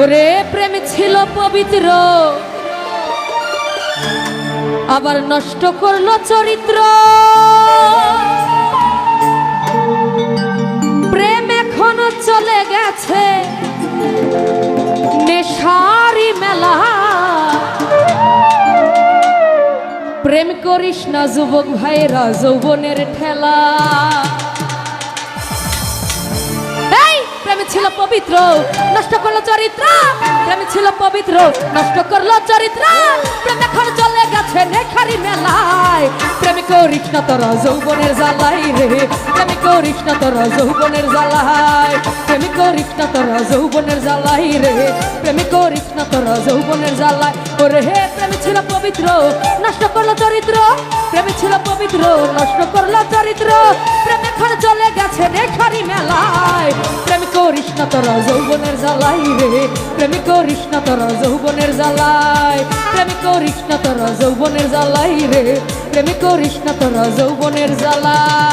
ওরে প্রেম ছিল পবিত্র, আবার নষ্ট করল চরিত্র। প্রেম এখনও চলে গেছে, নেশারি মেলা। প্রেম করিস না যুবক ভাইরা যৌবনের ঠেলা। ছিল পবিত্র, নষ্ট করল চরিত্র। প্রেম ছিল পবিত্র, নষ্ট করল চরিত্র। প্রেম এখন চলে গেছে নেখারি মেলায়। প্রেম করিস না যৌবনের রে। করিস না তোরা যৌবনের জ্বালাই প্রেম করিস না তোরা যৌবনের জ্বালাই রে। প্রেম করিস না তোরা যৌবনের জ্বালাই ওরে হে প্রেম ছিল পবিত্র, নষ্ট করল চরিত্র। প্রেম ছিল পবিত্র, নষ্ট করল চরিত্র। প্রেম এখন চলে গেছে নেখারি মেলায়। প্রেম করিস না তোরা যৌবনের জ্বালাই রে। প্রেম করিস না তোরা যৌবনের জ্বালাই। প্রেম করিস না তোরা যৌবনের জ্বালাই রে। প্রেম করিস না তোরা যৌবনের জ্বালাই।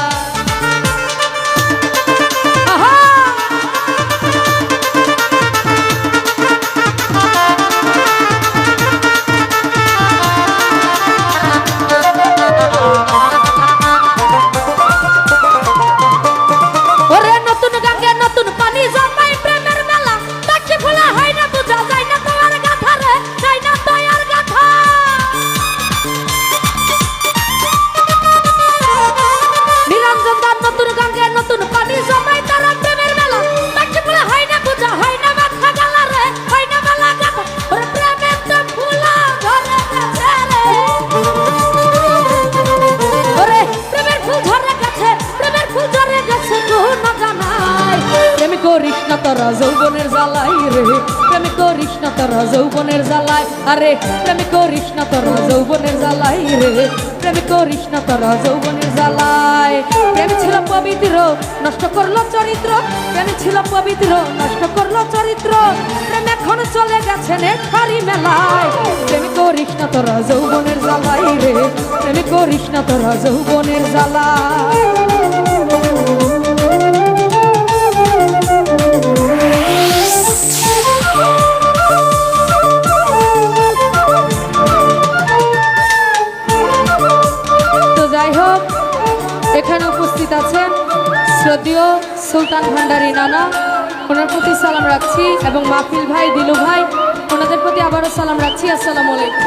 তোরা যৌবনের জ্বালাই আরে, প্রেম করিস না তোরা যৌবনের জ্বালাই রে। প্রেম করিস না তোরা যৌবনের জ্বালাই প্রেম ছিল পবিত্র, নষ্ট করল চরিত্র। প্রেম ছিল পবিত্র, নষ্ট করল চরিত্র। প্রেম এখন চলে গেছে নেখারি মেলায়। প্রেম করিস না তোরা যৌবনের জ্বালাই রে। প্রেম করিস না তোরা যৌবনের জ্বালাই উপস্থিত আছেন শ্রদ্ধীয় সুলতান ভান্ডারী নানা। ওনার প্রতি সালাম রাখছি এবং মাহফিল ভাই, দিলু ভাই, ওনাদের প্রতি আবারও সালাম রাখছি। আসসালামু আলাইকুম।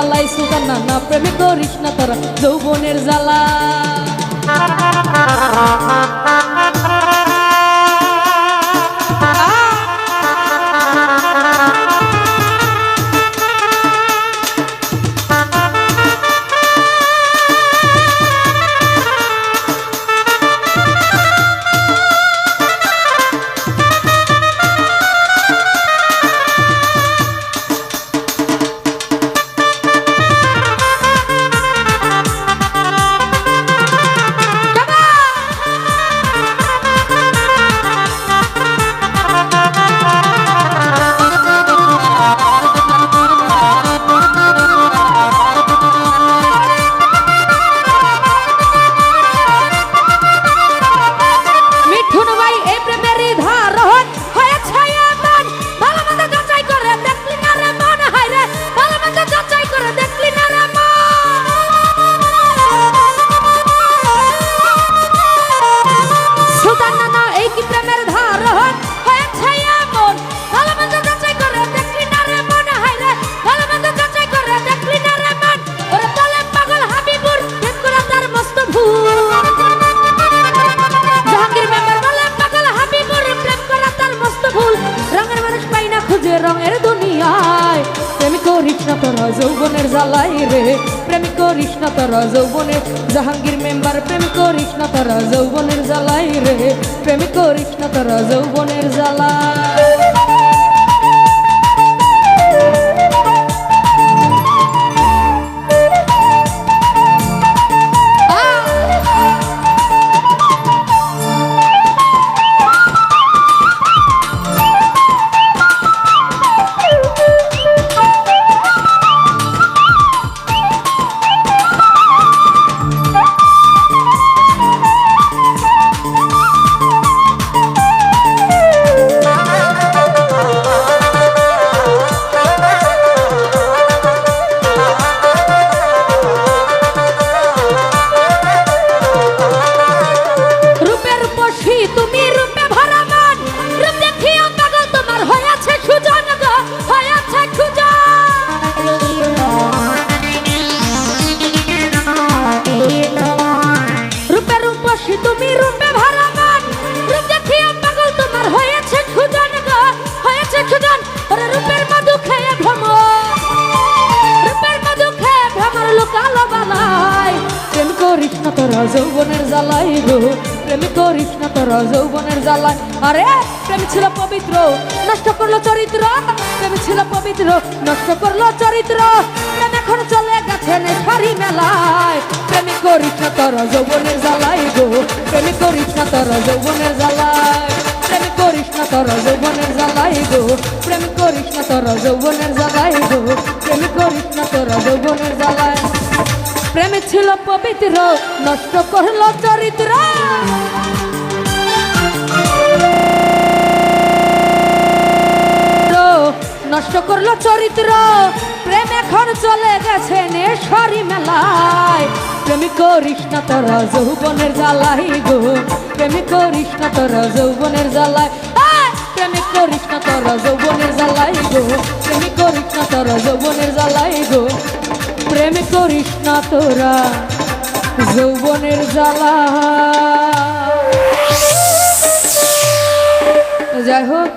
জ্বালাই সুগান না প্রেম করিস না তোরা যৌবনের জ্বালা। করিস না তারা যৌবনে। জাহাঙ্গীর মেম্বার প্রেম করিস না তারা যৌবনের জ্বালাই রে। প্রেম করিস না তারা যৌবনের জ্বালা যৌবনের জ্বালাই গো। প্রেম করিস না তোর যৌবনের জ্বালাই। আরে, প্রেম ছিল পবিত্র, নষ্ট করল চরিত্র। প্রেম ছিল পবিত্র, নষ্ট করল চরিত্র। প্রেম এখন চলে গেছে নেশারি মেলায়। প্রেম করিস না তোর যৌবনের জ্বালাই গো। প্রেম করিস না তোর যৌবনের জ্বালাই। প্রেম করিস না তোর যৌবনের জ্বালাই গো। প্রেম করিস না তোর যৌবনের জ্বালাই গো। প্রেম করিস না তোর যৌবনের জ্বালাই। প্রেম ছিল পবিত্র, নষ্ট করল চরিত্র। নষ্ট করল চরিত্র, প্রেম এখন চলে গেছে নেশরি মেলায়। প্রেমিক করিস না তোর যৌবনের জ্বালাই গো প্রেমিক করিস না তোর যৌবনের জ্বালায় আয়! প্রেমিক করিস না তোর যৌবনের জ্বালাই গো প্রেমিক করিস না যৌবনের জ্বালাই গো। করিস না তোরা যৌবনের জ্বালা। যাই হোক